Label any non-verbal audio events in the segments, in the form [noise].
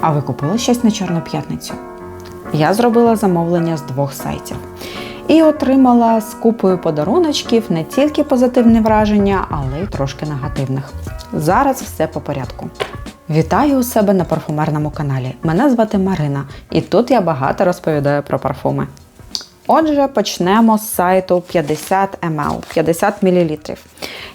А ви купили щось на Чорну п'ятницю? Я зробила замовлення з двох сайтів і отримала з купою подаруночків не тільки позитивні враження, але й трошки негативних. Зараз все по порядку. Вітаю у себе на парфумерному каналі. Мене звати Марина, і тут я багато розповідаю про парфуми. Отже, почнемо з сайту 50 ml, 50 мл.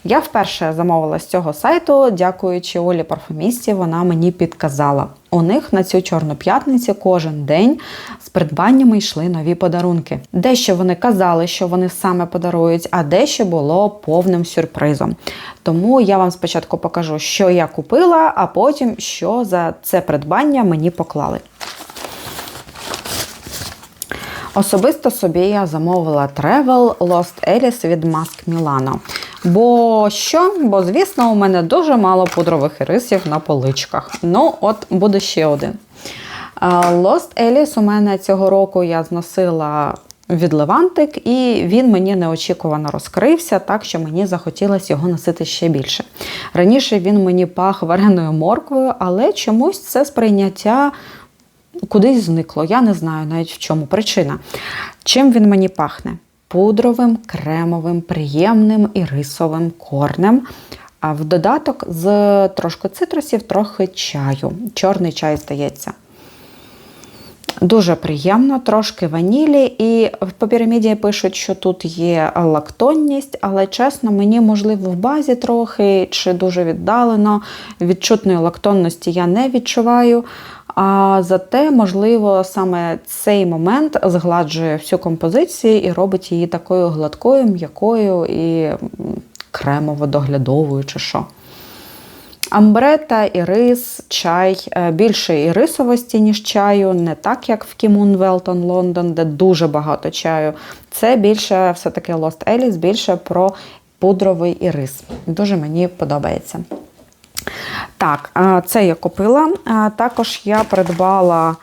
Я вперше замовила з цього сайту, дякуючи Олі парфумісті, вона мені підказала. У них на цю чорну п'ятницю кожен день з придбаннями йшли нові подарунки. Дещо вони казали, що вони саме подарують, а дещо було повним сюрпризом. Тому я вам спочатку покажу, що я купила, а потім що за це придбання мені поклали. Особисто собі я замовила Travel Lost Alice від Mask Milano. Бо що? Бо, звісно, у мене дуже мало пудрових ірисів на поличках. Ну, от буде ще один. Lost Alice у мене цього року я зносила від Левантик, і він мені неочікувано розкрився, так що мені захотілося його носити ще більше. Раніше він мені пах вареною морквою, але чомусь це сприйняття кудись зникло. Я не знаю навіть в чому причина. Чим він мені пахне? Пудровим, кремовим, приємним і рисовим корнем. А в додаток з трошки цитрусів, трохи чаю. Чорний чай, здається. Дуже приємно, трошки ванілі, і в піраміді пишуть, що тут є лактонність, але чесно, мені, можливо, в базі трохи чи дуже віддалено. Відчутної лактонності я не відчуваю. А зате, можливо, саме цей момент згладжує всю композицію і робить її такою гладкою, м'якою і кремово-доглядовою чи що. Амбрета, ірис, чай, е, більше ірисовості, ніж чаю, не так, як в Кімун Велтон Лондон, де дуже багато чаю. Це більше все-таки Alice, більше про пудровий ірис. Дуже мені подобається. Так, це я купила. Також я придбала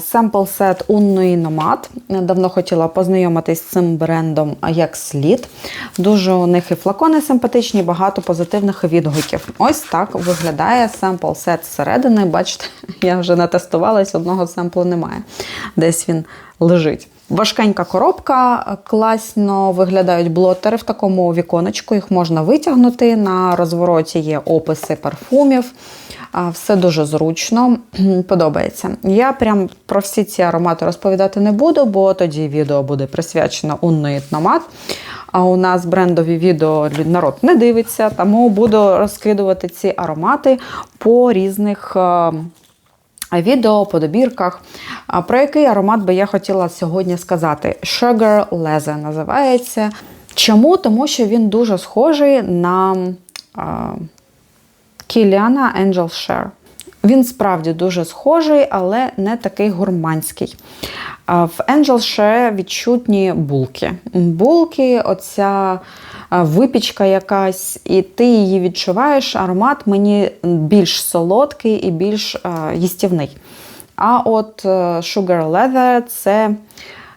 семпл сет Унної Номад. Давно хотіла познайомитись з цим брендом як слід. Дуже у них і флакони симпатичні, багато позитивних відгуків. Ось так виглядає семпл сет зсередини. Бачите, [laughs] я вже натестувалась, одного семплу немає. Десь він лежить. Важкенька коробка, класно виглядають блотери в такому віконечку, їх можна витягнути. На розвороті є описи парфумів. Все дуже зручно, подобається. Я прям про всі ці аромати розповідати не буду, бо тоді відео буде присвячено Унноїд Номад. А у нас брендові відео народ не дивиться, тому буду розкидувати ці аромати по різних відео по добірках. Про який аромат би я хотіла сьогодні сказати? Sugar Leather називається. Чому? Тому що він дуже схожий на Кіліана Angel Share. Він справді дуже схожий, але не такий гурманський. В Angel Share відчутні булки. Булки, оця випічка якась, і ти її відчуваєш, аромат мені більш солодкий і більш їстівний. А от е, Sugar Leather це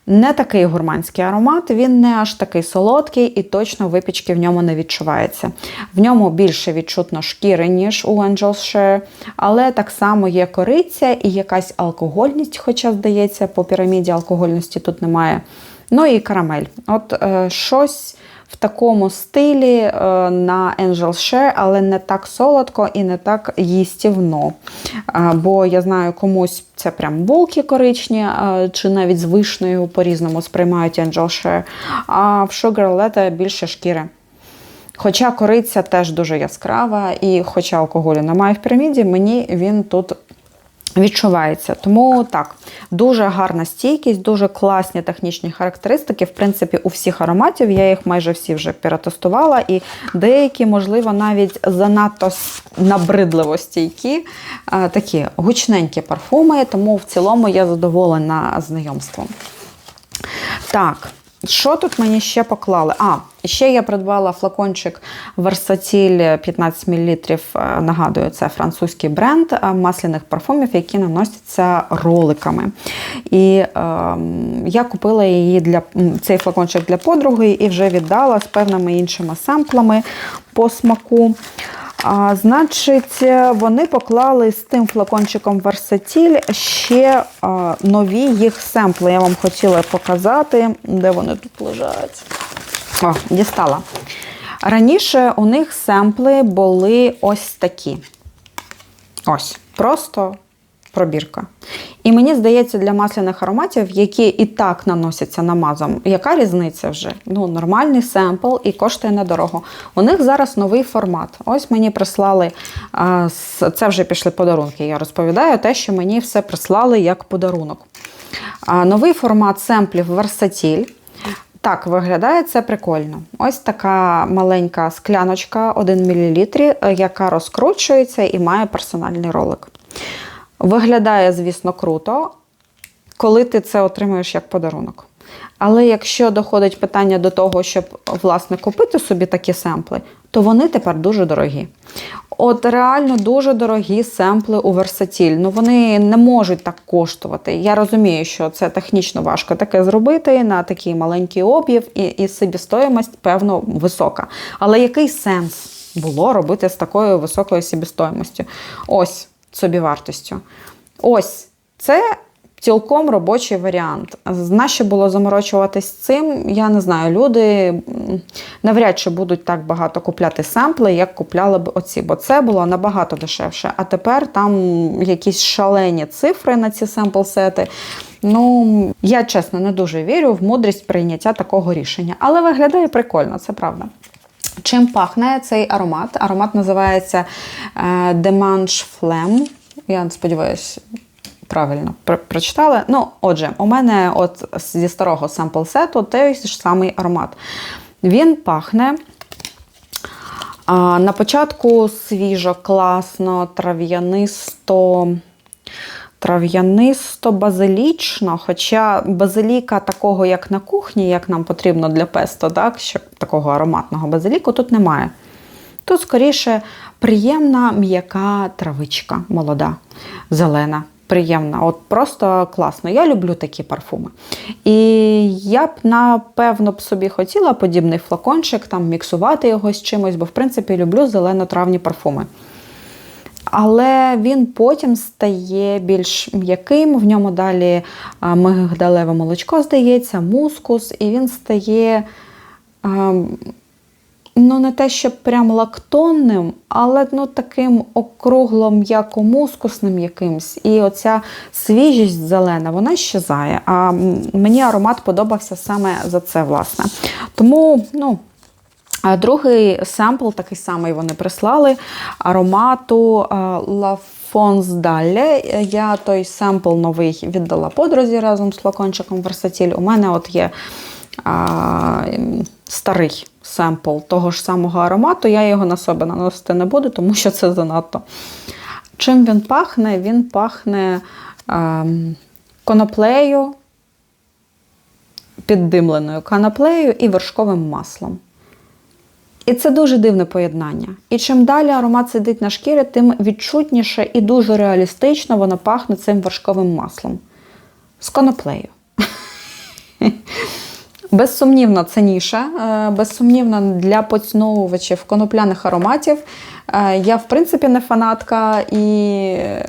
не такий гурманський аромат, він не аж такий солодкий і точно випічки в ньому не відчувається. В ньому більше відчутно шкіри, ніж у Angel's Share, але так само є кориця і якась алкогольність, хоча, здається, по піраміді алкогольності тут немає. Ну і карамель. От е, щось в такому стилі е, на Angel Share, але не так солодко і не так їстівно. Е, бо я знаю, комусь це прям булки коричні, е, чи навіть з вишнею по-різному сприймають Angel Share, а в Sugar Latte більше шкіри. Хоча кориця теж дуже яскрава, і хоча алкоголю немає в піраміді, мені він тут Відчувається. Тому так, дуже гарна стійкість, дуже класні технічні характеристики. В принципі, у всіх ароматів я їх майже всі вже перетестувала, і деякі, можливо, навіть занадто набридливо стійкі, такі гучненькі парфуми, тому в цілому я задоволена знайомством. Так, що тут мені ще поклали? А, ще я придбала флакончик Versatile 15 мл. Нагадую, це французький бренд е, масляних парфумів, які наносяться роликами. І е, я купила її для цей флакончик для подруги і вже віддала з певними іншими семплами по смаку. А, Значить, вони поклали з тим флакончиком Версатіль ще а, нові їх семпли. Я вам хотіла показати, де вони тут лежать. О, дістала. Раніше у них семпли були ось такі. Ось, просто пробірка. І мені здається, для масляних ароматів, які і так наносяться намазом, яка різниця вже? Ну, нормальний семпл і коштує недорого. У них зараз новий формат. Ось мені прислали, це вже пішли подарунки. Я розповідаю те, що мені все прислали як подарунок. Новий формат семплів Версатіль. Так, виглядає це прикольно. Ось така маленька скляночка 1 мл, яка розкручується і має персональний ролик. Виглядає, звісно, круто, коли ти це отримуєш як подарунок. Але якщо доходить питання до того, щоб власне купити собі такі семпли, то вони тепер дуже дорогі. От реально дуже дорогі семпли у Versatilь. Ну вони не можуть так коштувати. Я розумію, що це технічно важко таке зробити на такий маленький об'єв, і, і собістоїмость, певно, висока. Але який сенс було робити з такою високою собістоїмостю? Ось собівартістю. Ось це цілком робочий варіант. Нащо було заморочуватись цим? Я не знаю. Люди навряд чи будуть так багато купляти семпли, як купляли б оці, бо це було набагато дешевше. А тепер там якісь шалені цифри на ці семпл-сети. Ну, я чесно не дуже вірю в мудрість прийняття такого рішення. Але виглядає прикольно, це правда. Чим пахне цей аромат? Аромат називається е, Demange Flame. Я сподіваюся, правильно про- прочитала. Ну, отже, у мене от зі старого сампл сету той ж самий аромат. Він пахне. А, на початку свіжо, класно, трав'янисто. Трав'янисто-базилічно, хоча базиліка такого, як на кухні, як нам потрібно для песто, так, що такого ароматного базиліку тут немає. Тут скоріше приємна м'яка травичка, молода, зелена. Приємна, от просто класно. Я люблю такі парфуми. І я б, напевно, б собі хотіла подібний флакончик, там міксувати його з чимось, бо, в принципі, люблю зелено-травні парфуми. Але він потім стає більш м'яким, в ньому далі мигдалеве молочко, здається, мускус, і він стає. Ну, не те, щоб прям лактонним, але ну, таким округло м'яко-мускусним якимсь. І оця свіжість зелена, вона щезає. А мені аромат подобався саме за це, власне. Тому, ну. А другий семпл, такий самий вони прислали аромату La Fonsdalle. Я той семпл новий віддала подрузі разом з флакончиком Versatilь. У мене от є а, старий семпл того ж самого аромату. Я його на себе наносити не буду, тому що це занадто. Чим він пахне? Він пахне ем, коноплею, піддимленою коноплею і вершковим маслом. І це дуже дивне поєднання. І чим далі аромат сидить на шкірі, тим відчутніше і дуже реалістично воно пахне цим вершковим маслом. З коноплею. Безсумнівно, це ніша, е, безсумнівно для поціновувачів конопляних ароматів. Е, Я, в принципі, не фанатка, і, е,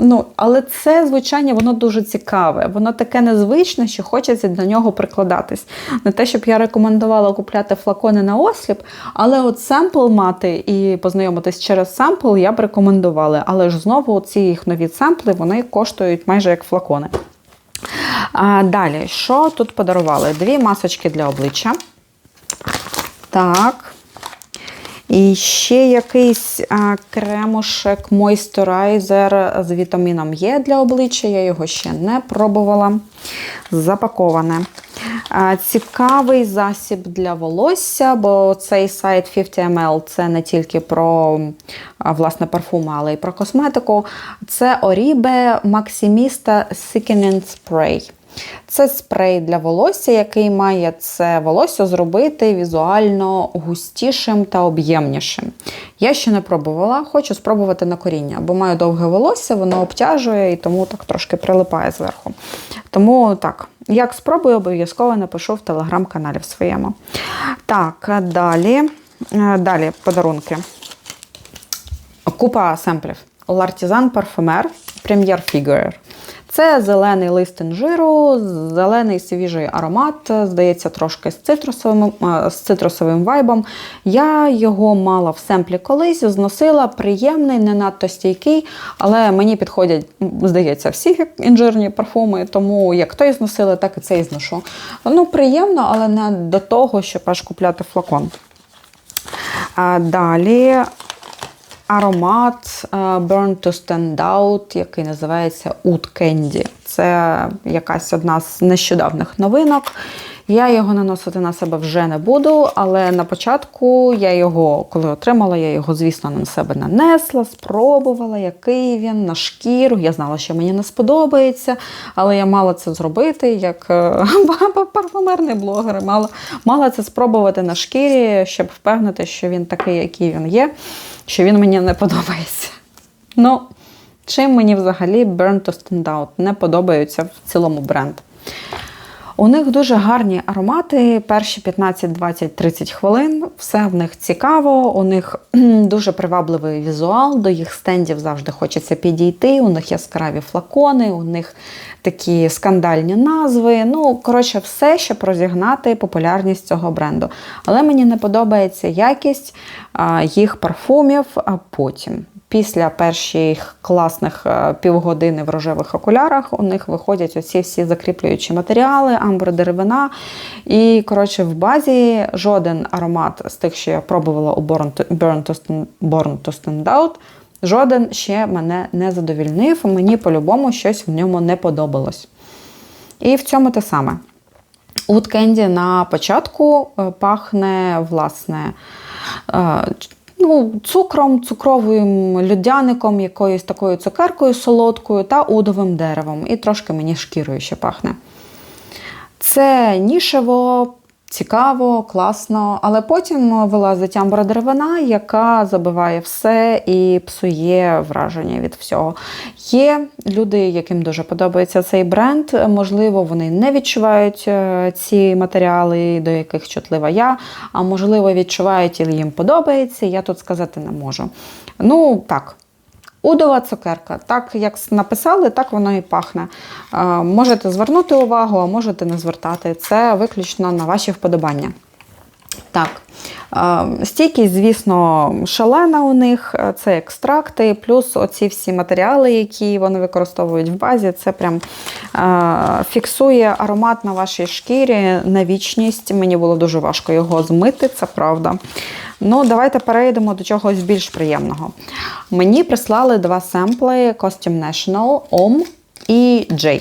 ну, але це звучання воно дуже цікаве. Воно таке незвичне, що хочеться до нього прикладатись. Не те, щоб я рекомендувала купляти флакони на осліп, але от семпл мати і познайомитись через семпл я б рекомендувала. Але ж знову ці їх нові семпли вони коштують майже як флакони. А, далі, що тут подарували? Дві масочки для обличчя. Так. І ще якийсь а, кремушек мойстерайзер з вітаміном Е для обличчя. Я його ще не пробувала. Запаковане. А, цікавий засіб для волосся, бо цей сайт 50 ml це не тільки про а, власне парфуми, але й про косметику. Це Oribe Maximista Thickening Spray. Це спрей для волосся, який має це волосся зробити візуально густішим та об'ємнішим. Я ще не пробувала, хочу спробувати на коріння, бо маю довге волосся, воно обтяжує і тому так трошки прилипає зверху. Тому так, як спробую, обов'язково напишу в телеграм-каналі в своєму. Так, далі, Е, далі подарунки. купа семплів. L'Artisan Parfumer Premier Figure. Це зелений лист інжиру, зелений свіжий аромат, здається, трошки з цитрусовим з цитрусовим вайбом. Я його мала в семплі колись, зносила, приємний, не надто стійкий, але мені підходять, здається, всі інжирні парфуми, тому як той зносили, так і цей зношу. Ну, приємно, але не до того, щоб аж купляти флакон. Далі аромат е, Burn to Stand Out, який називається Oud Candy. Це якась одна з нещодавних новинок. Я його наносити на себе вже не буду, але на початку я його, коли отримала, я його, звісно, на себе нанесла, спробувала, який він на шкіру. Я знала, що мені не сподобається, але я мала це зробити як е, [laughs] парфумерний блогер. Мала, мала це спробувати на шкірі, щоб впевнити, що він такий, який він є що він мені не подобається. Ну, чим мені взагалі Burn to Stand Out не подобається в цілому бренд. У них дуже гарні аромати, перші 15, 20, 30 хвилин. Все в них цікаво, у них дуже привабливий візуал, до їх стендів завжди хочеться підійти. У них яскраві флакони, у них такі скандальні назви. Ну, коротше, все, щоб розігнати популярність цього бренду. Але мені не подобається якість їх парфумів потім. Після перших класних е, півгодини в рожевих окулярах у них виходять оці всі закріплюючі матеріали, амбр деревина. І, коротше, в базі жоден аромат з тих, що я пробувала у Born to, Born to Stand Out, жоден ще мене не задовільнив. Мені по-любому щось в ньому не подобалось. І в цьому те саме. Candy на початку е, пахне, власне, е, ну, цукром, цукровим людяником, якоюсь такою цукеркою солодкою та удовим деревом. І трошки мені шкірою ще пахне. Це нішево, цікаво, класно, але потім вилазить амбра деревина, яка забиває все і псує враження від всього. Є люди, яким дуже подобається цей бренд. Можливо, вони не відчувають е, ці матеріали, до яких чутлива я, а можливо, відчувають і їм подобається. Я тут сказати не можу. Ну, так. Удова цукерка. Так, як написали, так воно і пахне. Можете звернути увагу, а можете не звертати. Це виключно на ваші вподобання. Так, стійкість, звісно, шалена у них, це екстракти, плюс оці всі матеріали, які вони використовують в базі, це прям фіксує аромат на вашій шкірі на вічність. Мені було дуже важко його змити, це правда. Ну, давайте перейдемо до чогось більш приємного. Мені прислали два семпли Costume National OM і J.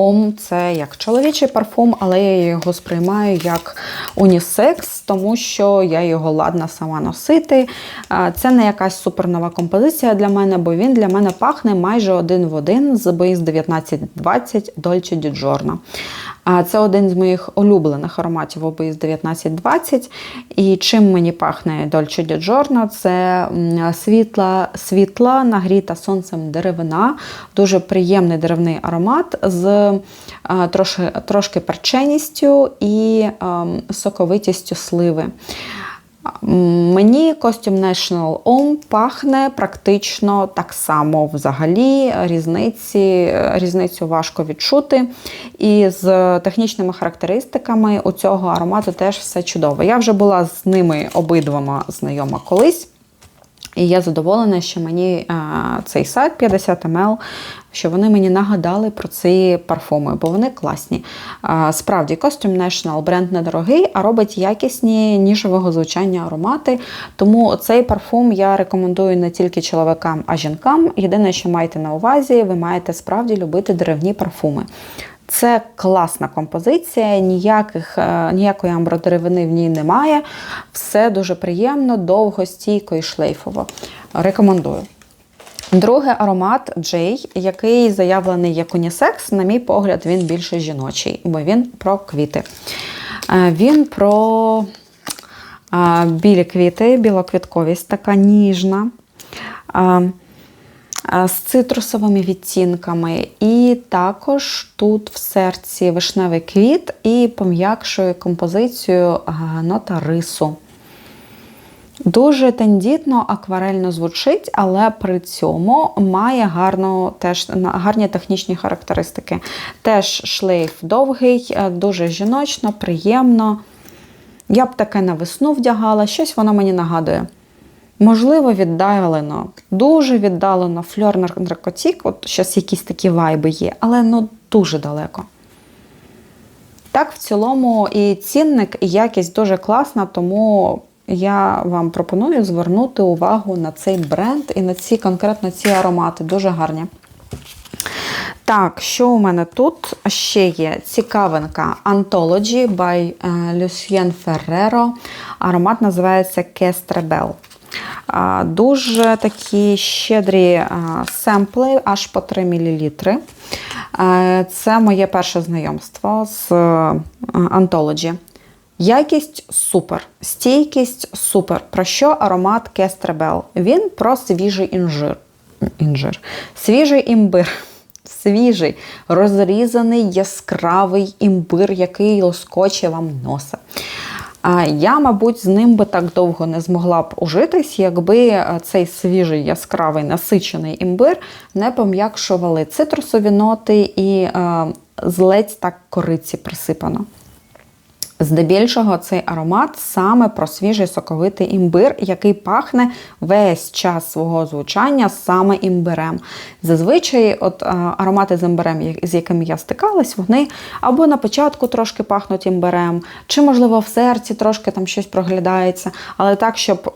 Ом це як чоловічий парфум, але я його сприймаю як унісекс, тому що я його ладна сама носити. Це не якась супернова композиція для мене, бо він для мене пахне майже один в один з BS 1920 Dolce Di. Це один з моїх улюблених ароматів обиз 1920. І чим мені пахне Dolce Giorno, це світла, світла, нагріта сонцем деревина, дуже приємний деревний аромат з трошки, трошки перченістю і соковитістю сливи. Мені костюм National Home пахне практично так само взагалі. Різниці, Різницю важко відчути. І з технічними характеристиками у цього аромату теж все чудово. Я вже була з ними обидвома знайома колись. І я задоволена, що мені а, цей сайт 50 ml що вони мені нагадали про ці парфуми, бо вони класні. Справді, Costume National бренд недорогий, а робить якісні ніжового звучання аромати. Тому цей парфум я рекомендую не тільки чоловікам, а жінкам. Єдине, що маєте на увазі, ви маєте справді любити деревні парфуми. Це класна композиція, ніяких, е, ніякої амбродеревини в ній немає. Все дуже приємно, довго, стійко і шлейфово. Рекомендую. Другий аромат Джей, який заявлений як унісекс, на мій погляд, він більше жіночий, бо він про квіти. Е, він про е, білі квіти, білоквітковість, така ніжна. Е, з цитрусовими відтінками. І також тут в серці вишневий квіт і пом'якшує композицію нота рису. Дуже тендітно, акварельно звучить, але при цьому має гарну, теж, гарні технічні характеристики. Теж шлейф довгий, е, дуже жіночно, приємно. Я б таке на весну вдягала, щось воно мені нагадує. Можливо, віддалено, дуже віддалено фльор наркотік, от щось якісь такі вайби є, але ну дуже далеко. Так, в цілому, і цінник, і якість дуже класна, тому я вам пропоную звернути увагу на цей бренд і на ці конкретно ці аромати. Дуже гарні. Так, що у мене тут ще є? Цікавинка Anthology by е, Lucien Ferrero. Аромат називається Кестребел. Дуже такі щедрі семпли, аж по 3 мл. Це моє перше знайомство з Anthology. Якість супер, стійкість супер. Про що аромат Кестребел? Він про свіжий інжир. інжир. Свіжий імбир. Свіжий, розрізаний яскравий імбир, який лоскоче вам носа. Я, мабуть, з ним би так довго не змогла б ужитись, якби е, цей свіжий яскравий насичений імбир не пом'якшували цитрусові ноти і е, злець так кориці присипано. Здебільшого цей аромат саме про свіжий соковитий імбир, який пахне весь час свого звучання саме імбирем. Зазвичай, от аромати з імбирем, з якими я стикалась, вони або на початку трошки пахнуть імбирем, чи, можливо, в серці трошки там щось проглядається, але так, щоб.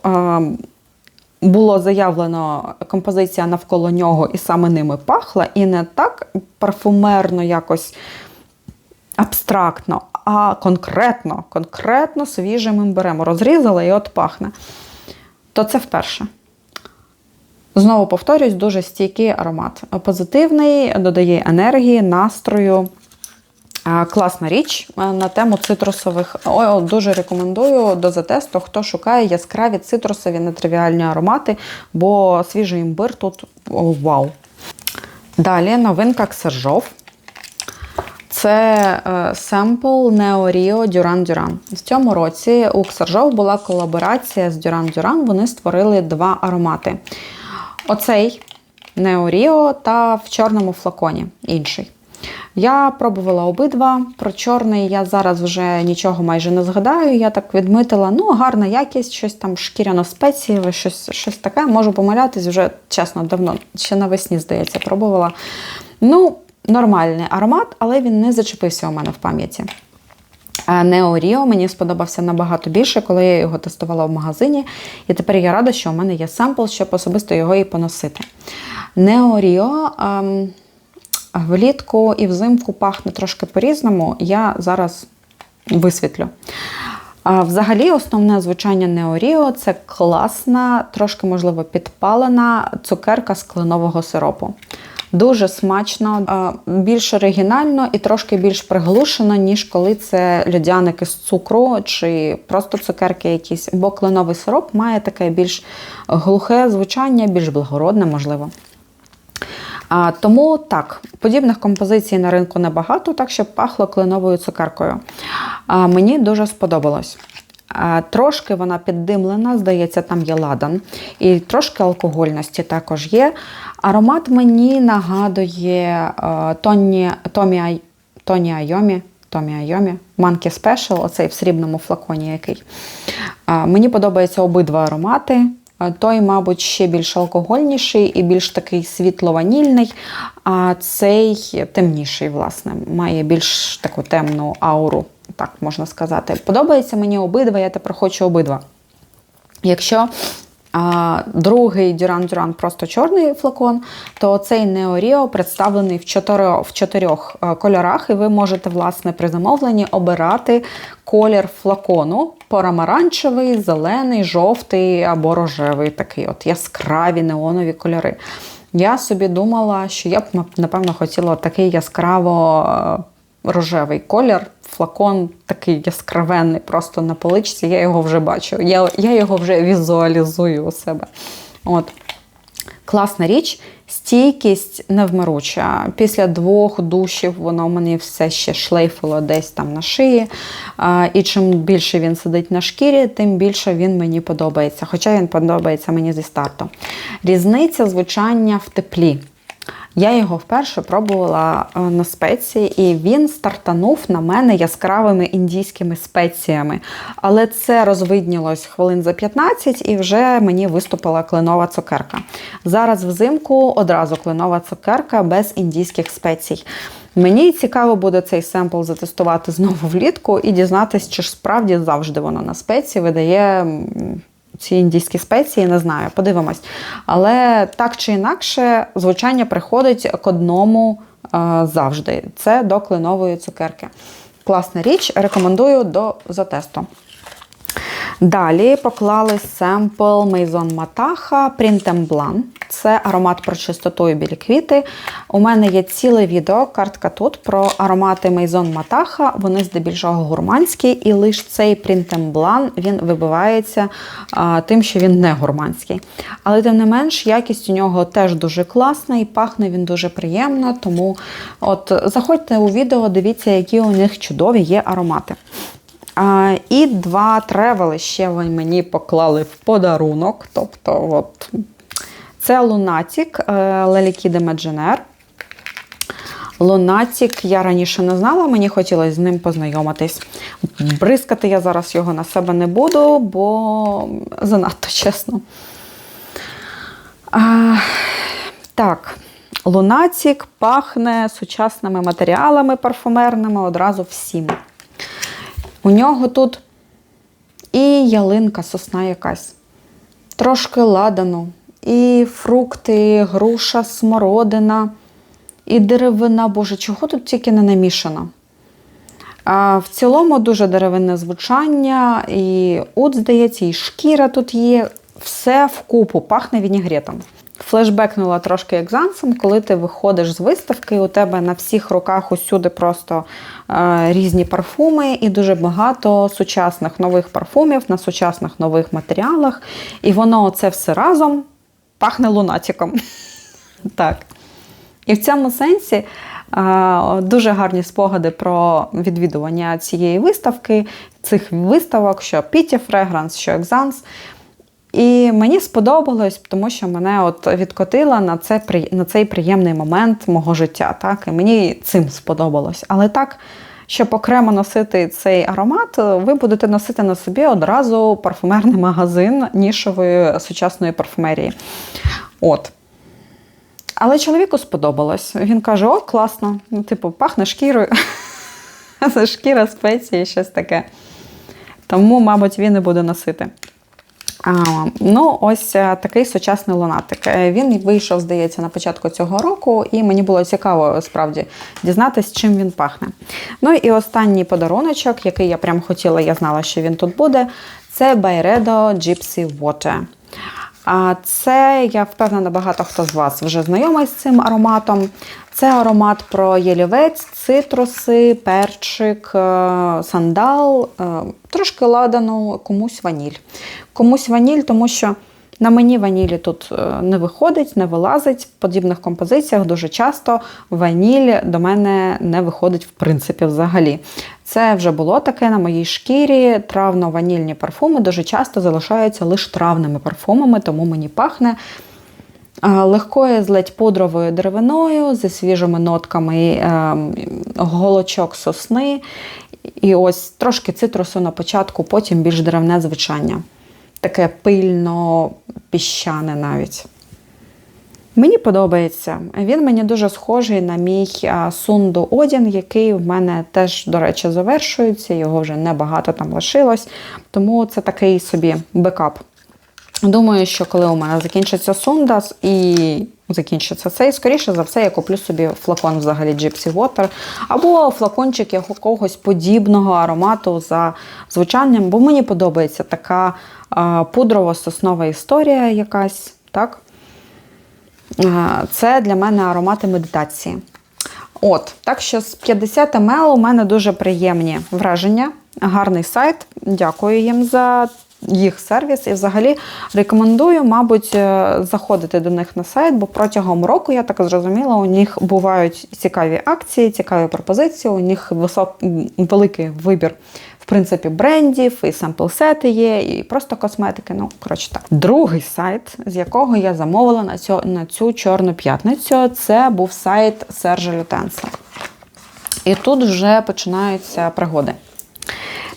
Було заявлено композиція навколо нього і саме ними пахла, і не так парфумерно якось абстрактно, а конкретно, конкретно свіжим імбирем. Розрізала і от пахне. То це вперше. Знову повторюсь, дуже стійкий аромат. Позитивний, додає енергії, настрою. Класна річ на тему цитрусових. Ой, Дуже рекомендую до затесту, хто шукає яскраві цитрусові нетривіальні аромати, бо свіжий імбир тут о, вау. Далі новинка Ксержов. Це е, семпл Neo Rio Duran Duran. В цьому році у Ксаржов була колаборація з Duran Duran. Вони створили два аромати. Оцей Neo Rio та в чорному флаконі інший. Я пробувала обидва. Про чорний я зараз вже нічого майже не згадаю. Я так відмитила, ну, гарна якість, щось там шкіряно-спецієве, щось щось таке. Можу помилятись вже, чесно, давно, ще навесні, здається, пробувала. Ну, нормальний аромат, але він не зачепився у мене в пам'яті. Нео Ріо мені сподобався набагато більше, коли я його тестувала в магазині. І тепер я рада, що у мене є семпл, щоб особисто його і поносити. Нео Ріо ем, влітку і взимку пахне трошки по-різному, я зараз висвітлю. Взагалі, основне звучання Неоріо це класна, трошки, можливо, підпалена цукерка з кленового сиропу. Дуже смачно, більш оригінально і трошки більш приглушено, ніж коли це льодяники з цукру чи просто цукерки якісь. Бо кленовий сироп має таке більш глухе звучання, більш благородне, можливо. А, Тому так, подібних композицій на ринку небагато, так щоб пахло кленовою цукеркою. А, Мені дуже сподобалось. Трошки вона піддимлена, здається, там є ладан. І трошки алкогольності також є. Аромат мені нагадує Томі, Айомі. Томі Айомі, Monkey Special, оцей в срібному флаконі який. Мені подобаються обидва аромати. Той, мабуть, ще більш алкогольніший і більш такий світло-ванільний, а цей темніший, власне, має більш таку темну ауру, так можна сказати. Подобається мені обидва, я тепер хочу обидва. Якщо а Другий Дюран Дюран просто чорний флакон, то цей Неоріо представлений в чотирьох, в чотирьох е, кольорах, і ви можете, власне, при замовленні обирати колір флакону: порамаранчевий, зелений, жовтий або рожевий, такий от яскраві неонові кольори. Я собі думала, що я б, напевно, хотіла такий яскраво е, рожевий колір флакон такий яскравенний, просто на поличці. Я його вже бачу. Я я його вже візуалізую у себе. От. Класна річ, стійкість невмируча. Після двох душів воно мені все ще шлейфило десь там на шиї. І чим більше він сидить на шкірі, тим більше він мені подобається. Хоча він подобається мені зі старту. Різниця звучання в теплі. Я його вперше пробувала е, на спеції, і він стартанув на мене яскравими індійськими спеціями. Але це розвиднілось хвилин за 15 і вже мені виступила кленова цукерка. Зараз взимку одразу кленова цукерка без індійських спецій. Мені цікаво буде цей семпл затестувати знову влітку і дізнатися, чи ж справді завжди воно на спеції видає ці індійські спеції, не знаю, подивимось. Але так чи інакше, звучання приходить к одному е, завжди. Це до кленової цукерки. Класна річ, рекомендую до затесту. Далі поклали семпл Maison Mataha Print. Це аромат про чистоту і білі квіти. У мене є ціле відео, картка тут про аромати Maison Mataha. Вони здебільшого гурманські, і лише цей Print він вибивається а, тим, що він не гурманський. Але, тим не менш, якість у нього теж дуже класна і пахне він дуже приємно. Тому от заходьте у відео, дивіться, які у них чудові є аромати. А, І два тревели ще ви мені поклали в подарунок. Тобто, от, це Лунатік Лелікі де Медженер. Лунатік я раніше не знала, мені хотілося з ним познайомитись. Бризкати я зараз його на себе не буду, бо занадто чесно. А, Так, Лунатік пахне сучасними матеріалами парфумерними одразу всім. У нього тут і ялинка, сосна якась, трошки ладану, і фрукти, і груша, смородина, і деревина. Боже, чого тут тільки не намішано? А В цілому дуже деревинне звучання, і от, здається, і шкіра тут є. Все вкупу, пахне вінігретом. Флешбекнула трошки екзансом, коли ти виходиш з виставки, у тебе на всіх руках усюди просто е, різні парфуми і дуже багато сучасних нових парфумів на сучасних нових матеріалах. І воно це все разом пахне лунатиком. [laughs] Так. І в цьому сенсі е, дуже гарні спогади про відвідування цієї виставки, цих виставок, що Піті Фрегранс, що Екзанс. І мені сподобалось, тому що мене от відкотила на це, на цей приємний момент мого життя. Так? І мені цим сподобалось. Але так, щоб окремо носити цей аромат, ви будете носити на собі одразу парфумерний магазин нішової сучасної парфумерії. От. Але чоловіку сподобалось. Він каже: О, класно, ну, типу, пахне шкірою. [laughs] Це шкіра спеції, щось таке. Тому, мабуть, він і буде носити. Ну, ось е, такий сучасний лунатик. Е, він вийшов, здається, на початку цього року, і мені було цікаво справді дізнатися, чим він пахне. Ну і останній подаруночок, який я прям хотіла, я знала, що він тут буде, це Byredo Gypsy Water. А це, я впевнена, багато хто з вас вже знайомий з цим ароматом. Це аромат про єлівець, цитруси, перчик, е, сандал, трошки ладану, комусь ваніль комусь ваніль, тому що на мені ванілі тут е, не виходить, не вилазить. В подібних композиціях дуже часто ваніль до мене не виходить, в принципі, взагалі. Це вже було таке на моїй шкірі. Травно-ванільні парфуми дуже часто залишаються лише травними парфумами, тому мені пахне. Легкою з ледь пудровою деревиною, зі свіжими нотками е, голочок сосни. І ось трошки цитрусу на початку, потім більш деревне звучання таке пильно піщане навіть. Мені подобається. Він мені дуже схожий на мій Сунду Одін, який в мене теж, до речі, завершується, його вже небагато там лишилось. Тому це такий собі бекап. Думаю, що коли у мене закінчиться Сундас і закінчиться цей, скоріше за все, я куплю собі флакон взагалі Gypsy Water, або флакончик якогось подібного аромату за звучанням, бо мені подобається така пудрово-соснова історія якась. так? Це для мене аромати медитації. От, Так що з 50 мл у мене дуже приємні враження. Гарний сайт. Дякую їм за їх сервіс. І взагалі рекомендую, мабуть, е, заходити до них на сайт, бо протягом року, я так зрозуміла, у них бувають цікаві акції, цікаві пропозиції, у них висок, великий вибір. В принципі, брендів, і сампл-сети є, і просто косметики. Ну, коротше так. Другий сайт, з якого я замовила на цю, на цю чорну п'ятницю, це був сайт Сержа Лютенса. І тут вже починаються пригоди.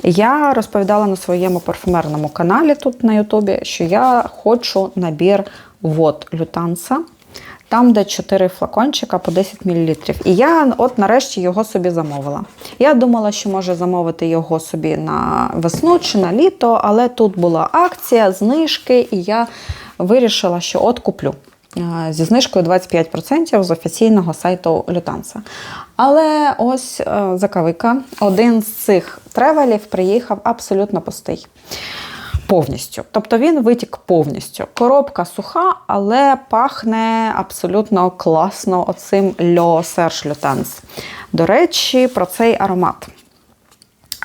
Я розповідала на своєму парфюмерному каналі тут на Ютубі, що я хочу набір вод Лютанса, там, де 4 флакончика по 10 мл. І я от нарешті його собі замовила. Я думала, що може замовити його собі на весну чи на літо, але тут була акція, знижки, і я вирішила, що от куплю е, зі знижкою 25% з офіційного сайту Лютанса. Але ось е, закавика, один з цих тревелів приїхав абсолютно пустий. Повністю. Тобто він витік повністю. Коробка суха, але пахне абсолютно класно оцим Льо Серж Лютанс. До речі, про цей аромат.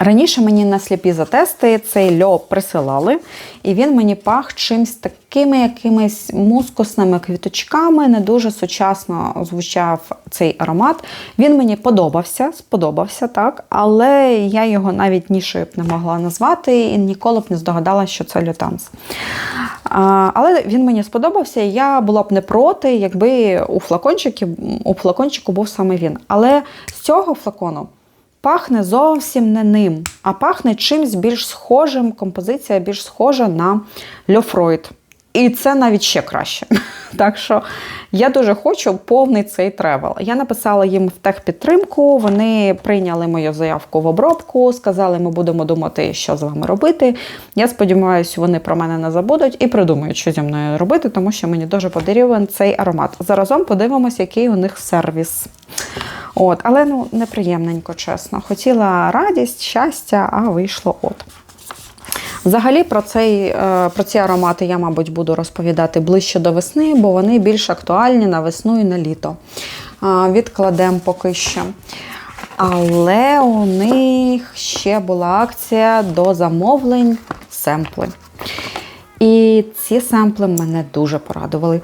Раніше мені на сліпі затести цей льо присилали, і він мені пах чимсь такими якимись мускусними квіточками, не дуже сучасно звучав цей аромат. Він мені подобався, сподобався, так, але я його навіть нішою б не могла назвати і ніколи б не здогадалася, що це лютанс. Але він мені сподобався, і я була б не проти, якби у флакончику, у флакончику був саме він. Але з цього флакону. Пахне зовсім не ним, а пахне чимсь більш схожим. Композиція більш схожа на Льофройд. І це навіть ще краще. [laughs] Так що я дуже хочу повний цей тревел. Я написала їм в техпідтримку, вони прийняли мою заявку в обробку, сказали, ми будемо думати, що з вами робити. Я сподіваюся, вони про мене не забудуть і придумають, що зі мною робити, тому що мені дуже потрібен цей аромат. Заразом подивимось, який у них сервіс. От, Але ну, неприємненько, чесно. Хотіла радість, щастя, а вийшло от. Взагалі про цей, е, про ці аромати я, мабуть, буду розповідати ближче до весни, бо вони більш актуальні на весну і на літо. Відкладемо поки що. Але у них ще була акція до замовлень семпли. І ці семпли мене дуже порадували.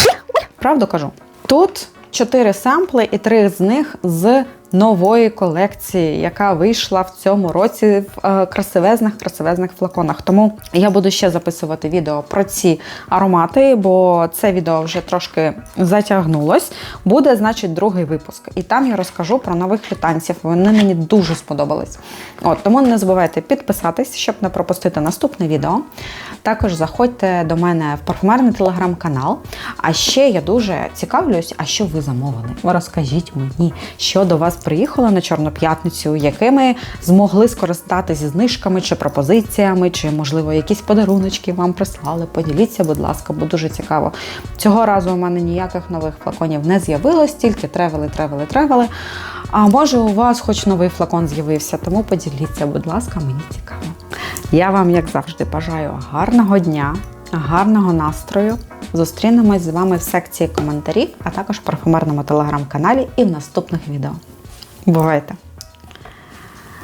[coughs] Правду кажу. Тут чотири семпли, і три з них з нової колекції, яка вийшла в цьому році в е, красивезних красивезних флаконах. Тому я буду ще записувати відео про ці аромати, бо це відео вже трошки затягнулось. Буде, значить, другий випуск. І там я розкажу про нових лютанців. Вони мені дуже сподобались. От, Тому не забувайте підписатись, щоб не пропустити наступне відео. Також заходьте до мене в парфумерний телеграм-канал. А ще я дуже цікавлюсь, а що ви замовили? Розкажіть мені, що до вас приїхало на Чорну п'ятницю, якими змогли скористатися знижками чи пропозиціями, чи, можливо, якісь подаруночки вам прислали. Поділіться, будь ласка, бо дуже цікаво. Цього разу у мене ніяких нових флаконів не з'явилось, тільки тревели, тревели, тревели. А може, у вас хоч новий флакон з'явився, тому поділіться, будь ласка, мені цікаво. Я вам, як завжди, бажаю гарного дня, гарного настрою. Зустрінемось з вами в секції коментарів, а також в парфумерному телеграм-каналі і в наступних відео. Бувайте!